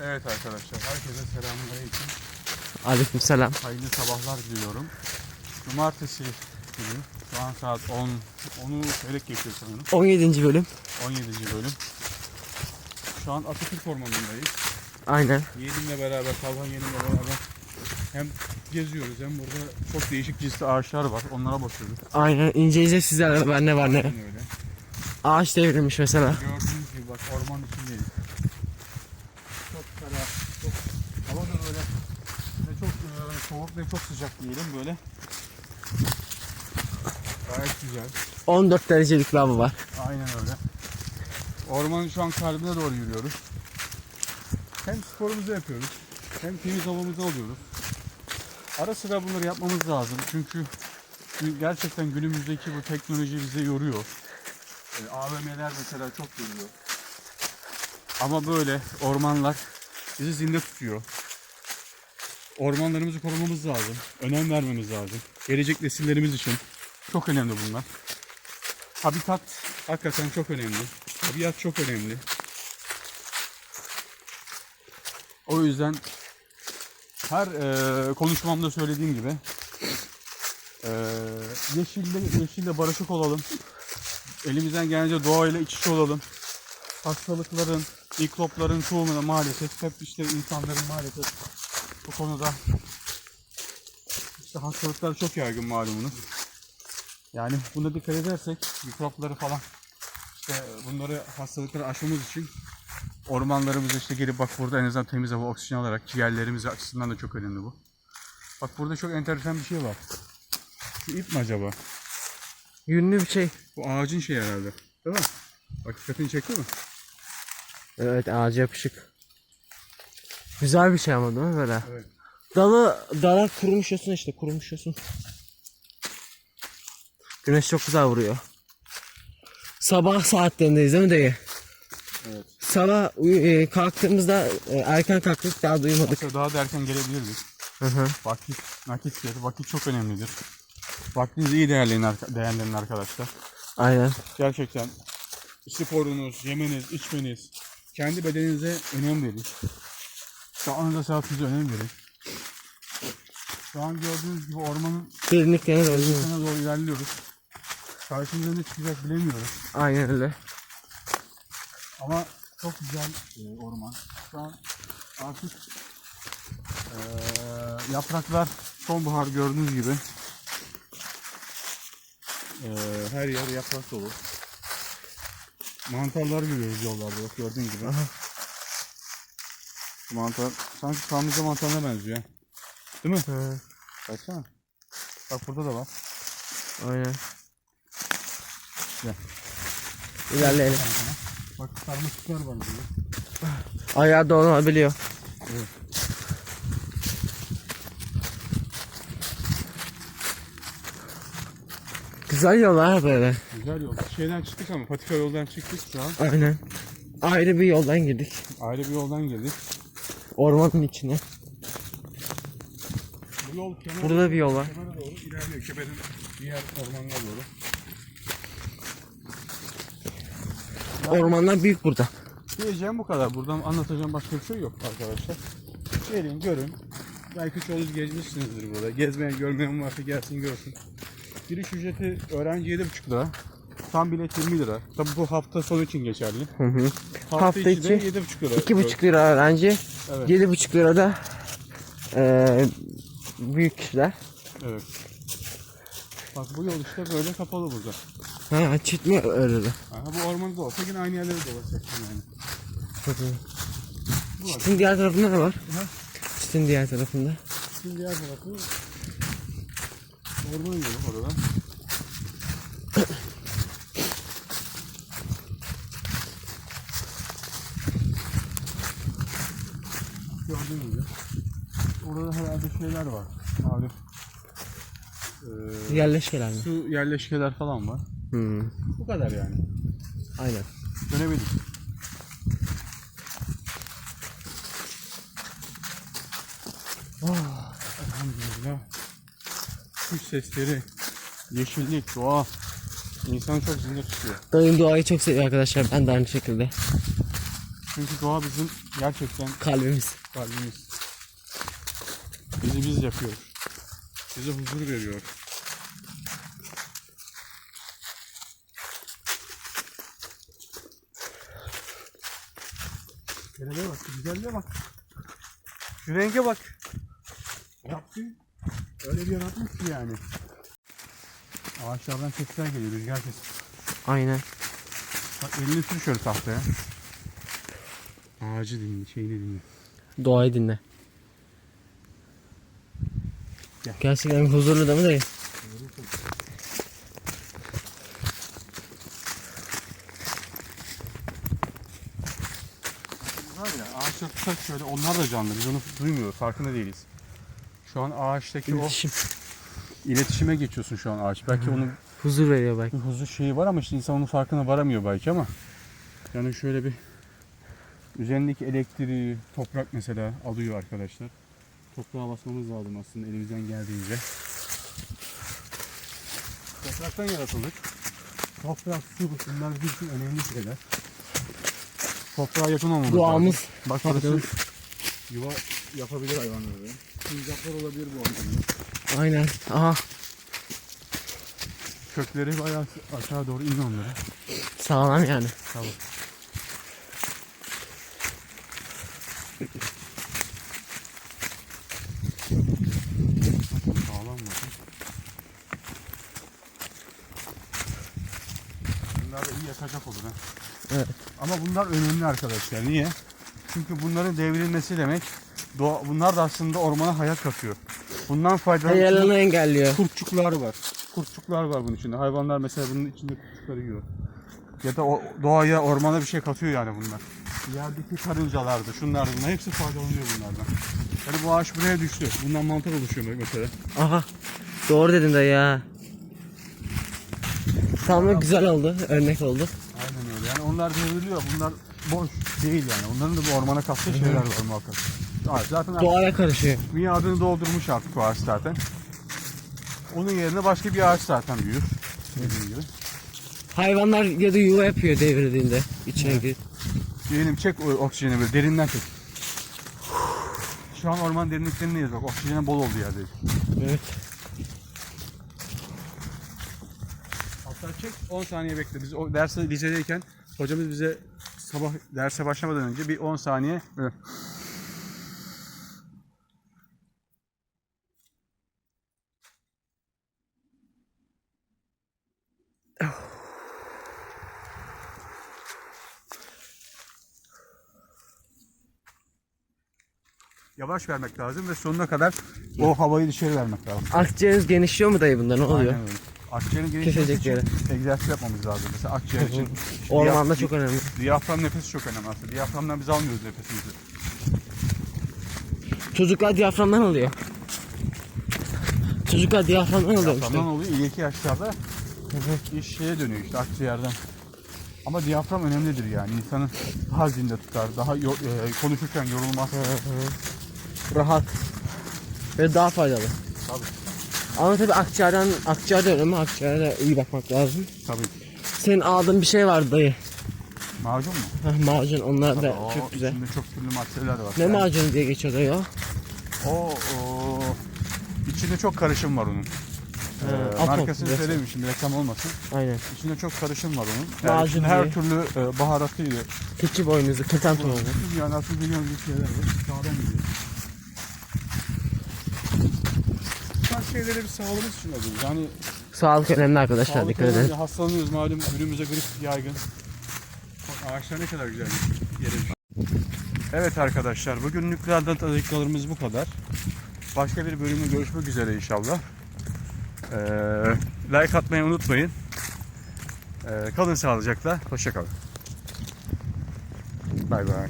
Evet arkadaşlar, herkese selamünaleyküm. Aleykümselam. Hayırlı sabahlar diliyorum. Cumartesi günü, şu an saat 10, 10'u çeyrek geçiyor sanırım. 17. bölüm. 17. bölüm. Şu an Atatürk Ormanı'ndayız. Aynen. Yeğenimle beraber, Talhan yeğenimle beraber hem geziyoruz hem burada çok değişik cinsli ağaçlar var. Onlara bakıyoruz. Aynen. İnceleyeceğiz sizlerle ben ne var ne. Aynen öyle. Ağaç devrilmiş mesela. Gördüğünüz gibi bak orman içindeyiz. Ferah, çok hava da böyle ne çok e, soğuk ne çok sıcak diyelim böyle. Gayet güzel. 14 derecelik bir hava var. Aynen öyle. Ormanın şu an kalbine doğru yürüyoruz. Hem sporumuzu yapıyoruz, hem temiz havamızı alıyoruz. Ara sıra bunları yapmamız lazım. Çünkü gerçekten günümüzdeki bu teknoloji bizi yoruyor. E, AVM'ler mesela çok yoruyor. Ama böyle ormanlar bizi zinde tutuyor. Ormanlarımızı korumamız lazım. Önem vermemiz lazım. Gelecek nesillerimiz için çok önemli bunlar. Habitat hakikaten çok önemli. Tabiat çok önemli. O yüzden her e, konuşmamda söylediğim gibi e, yeşille, yeşille barışık olalım. Elimizden gelince doğayla iç içe olalım. Hastalıkların, mikropların çoğunu da maalesef hep işte insanların maalesef bu konuda işte hastalıklar çok yaygın malumunuz. Yani buna dikkat edersek mikropları falan işte bunları hastalıkları aşmamız için ormanlarımızı işte gelip bak burada en azından temiz hava oksijen alarak ciğerlerimiz açısından da çok önemli bu. Bak burada çok enteresan bir şey var. Şu ip mi acaba? Yünlü bir şey. Bu ağacın şeyi herhalde. Değil mi? Bak dikkatini çekti mi? Evet ağaca yapışık. Güzel bir şey ama değil mi böyle? Evet. Dalı, dala kurumuşuyorsun işte kurumuşuyorsun. Güneş çok güzel vuruyor. Sabah saatlerindeyiz değil mi dayı? Evet. Sabah e, kalktığımızda e, erken kalktık daha duymadık. Aslında daha da erken gelebilirdik. Hı hı. Vakit, nakittir. Vakit çok önemlidir. Vaktinizi iyi değerleyin, değerlenin arkadaşlar. Aynen. Gerçekten sporunuz, yemeniz, içmeniz, kendi bedeninize önem verin. Sağlığınıza, saatinize önem verin. Şu an gördüğünüz gibi ormanın Derinliklerine doğru. içine doğru ilerliyoruz. Karşımıza ne çıkacak bilemiyoruz. Aynen öyle. Ama çok güzel e, orman. Şu an artık e, yapraklar sonbahar gördüğünüz gibi e, her yer yaprak dolu. Mantarlar görüyoruz yollarda bak gördüğün gibi. Mantar sanki kamlıca mantarına benziyor. Değil mi? Hı. Baksana. Bak burada da var. Aynen. Gel. İlerleyelim. Bak sarmaşıklar var burada. Ayağı dolanabiliyor. Evet. Güzel yollar böyle. Güzel yol. Şeyden çıktık ama patika yoldan çıktık şu an. Aynen. Ayrı bir yoldan girdik. Ayrı bir yoldan girdik. Ormanın içine. Bu yol kenara, Burada bir yol var. kenara doğru ilerliyor. Keberin diğer ormanına doğru. Ormanlar büyük burada. Diyeceğim bu kadar. Buradan anlatacağım başka bir şey yok arkadaşlar. Gelin görün. Belki çoğunuz gezmişsinizdir burada. Gezmeyen görmeyen varsa gelsin görsün. Giriş ücreti öğrenci 7,5 lira. Tam bilet 20 lira. Tabi bu hafta sonu için geçerli. Hı hı. Hafta, Hafta içi de içi 7,5 lira. 2,5 lira öğrenci. Evet. 7,5 lira da eee büyük kişiler. Evet. Bak bu yol işte böyle kapalı burada. Ha çit mi örülü? Aha, bu ormanda olsa yine aynı yerlere dolaşacaksın yani. Bu var. Çitin diğer tarafında ne var? Aha. Çitin diğer tarafında. Şimdi diğer tarafı orman yolu orada. Gördüğünüz gibi. Orada herhalde şeyler var. Abi. Ee, Yerleşkeler mi? su yerleşkeler falan var. Hı. Bu kadar yani. Aynen. Dönebiliriz. Oh, elhamdülillah. Kuş sesleri, yeşillik, doğa insanı çok zinde tutuyor. Dayım doğayı çok seviyor arkadaşlar. Ben de aynı şekilde. Çünkü doğa bizim gerçekten Kalbimiz. kalbimiz. Bizi biz yapıyor. Bize huzur veriyor. Kelebeye bak, güzelliğe bak. Şu renge bak. Yaptı. Öyle bir yaratmış ki yani. Ağaçlardan sesler geliyor, rüzgar sesi. Aynen. Bak elini sür şöyle tahtaya. Ağacı dinle, şeyini dinle. Doğayı dinle. Gel. Gerçekten huzurlu değil mi dayı? Var ya tutsak şöyle onlar da canlı. Biz onu duymuyoruz. Farkında değiliz. Şu an ağaçtaki İletişim. o iletişime geçiyorsun şu an ağaç. Belki onun Huzur veriyor belki. bir huzur şeyi var ama işte insan onun farkına varamıyor belki ama. Yani şöyle bir üzerindeki elektriği toprak mesela alıyor arkadaşlar. Toprağa basmamız lazım aslında elimizden geldiğince. Topraktan yaratıldık. Toprak, su bunlar bizim için önemli şeyler. Toprağa yakın olmamız lazım. Duamız. Bak burası yuva yapabilir hayvanları. Sincaplar olabilir bu ortamda. Aynen. Aha. Kökleri bayağı aşağı doğru in onları. Sağlam yani. Tamam. Sağlam mı? Bunlar da iyi yakacak olur ha. Evet. Ama bunlar önemli arkadaşlar. Niye? Çünkü bunların devrilmesi demek doğa, bunlar da aslında ormana hayat katıyor. Bundan faydalanan Yalanı engelliyor. kurtçuklar var. Kurtçuklar var bunun içinde. Hayvanlar mesela bunun içinde kurtçukları yiyor. Ya da o doğaya, ormana bir şey katıyor yani bunlar. Yerdeki karıncalardı, şunlardı, bunlar hepsi faydalanıyor bunlardan. Yani bu ağaç buraya düştü. Bundan mantar oluşuyor mesela. Aha. Doğru dedin dayı ya. Tam da güzel oldu. Örnek oldu. Aynen öyle. Yani onlar devriliyor. Bunlar boş değil yani. Onların da bu ormana kattığı şeyler var muhakkak. Ağaç zaten Doğaya karışıyor. miadını doldurmuş artık bu ağaç zaten. Onun yerine başka bir ağaç zaten büyür. Dediğim gibi. Hayvanlar ya da yuva yapıyor devrildiğinde. içine girip. Diyelim çek o oksijeni böyle derinden çek. Şu an orman derinliklerindeyiz bak. Oksijenin bol olduğu yerdeyiz. Evet. Hatta çek 10 saniye bekle. Biz o derste lisedeyken hocamız bize sabah derse başlamadan önce bir 10 saniye böyle Yavaş vermek lazım ve sonuna kadar o havayı dışarı vermek lazım. Akciğeriniz genişliyor mu dayı bunda? Ne oluyor? Aynen öyle. Akciğerin gelişmesi Kesecek için egzersiz yapmamız lazım. Mesela akciğer için. Ormanda diyaf- çok önemli. Diyafram nefesi çok önemli aslında. Diyaframdan biz almıyoruz nefesimizi. Çocuklar diyaframdan alıyor. Çocuklar diyaframdan alıyor Diyaframdan işte. oluyor. İleriki yaşlarda iş şeye dönüyor işte akciğerden. Ama diyafram önemlidir yani. İnsanı daha zinde tutar. Daha yo- e, konuşurken yorulmaz. Rahat. Ve daha faydalı. Tabii. Ama tabii akciğerden, akciğer de önemli. Akciğere iyi bakmak lazım. Tabii. Senin aldığın bir şey vardı dayı. Macun mu? Heh, macun onlar da O çok güzel. içinde çok türlü maddeler var. Ne Yani macunu diye geçiyor dayı o? O, o içinde çok karışım var onun. Ee, atom, markasını resmen. söyleyeyim şimdi reklam olmasın. Aynen. İçinde çok karışım var onun. Yani Macun içinde her türlü e, baharatıydı. Keçi boynuzu, keten tohumu. Yani aslında milyon bir şeyler var. Sağdan gidiyor. Şeyleri bir sağlığımız için alıyoruz. Yani Sağlık önemli arkadaşlar sağlık dikkat edin. hastalanıyoruz malum ürünümüze grip yaygın. Bak ağaçlar ne kadar güzel yere düşüyor. Evet arkadaşlar bugün nükleerden dakikalarımız bu kadar. Başka bir bölümde görüşmek üzere inşallah. Ee, like atmayı unutmayın. Ee, kalın sağlıcakla. Hoşçakalın. Bay bay.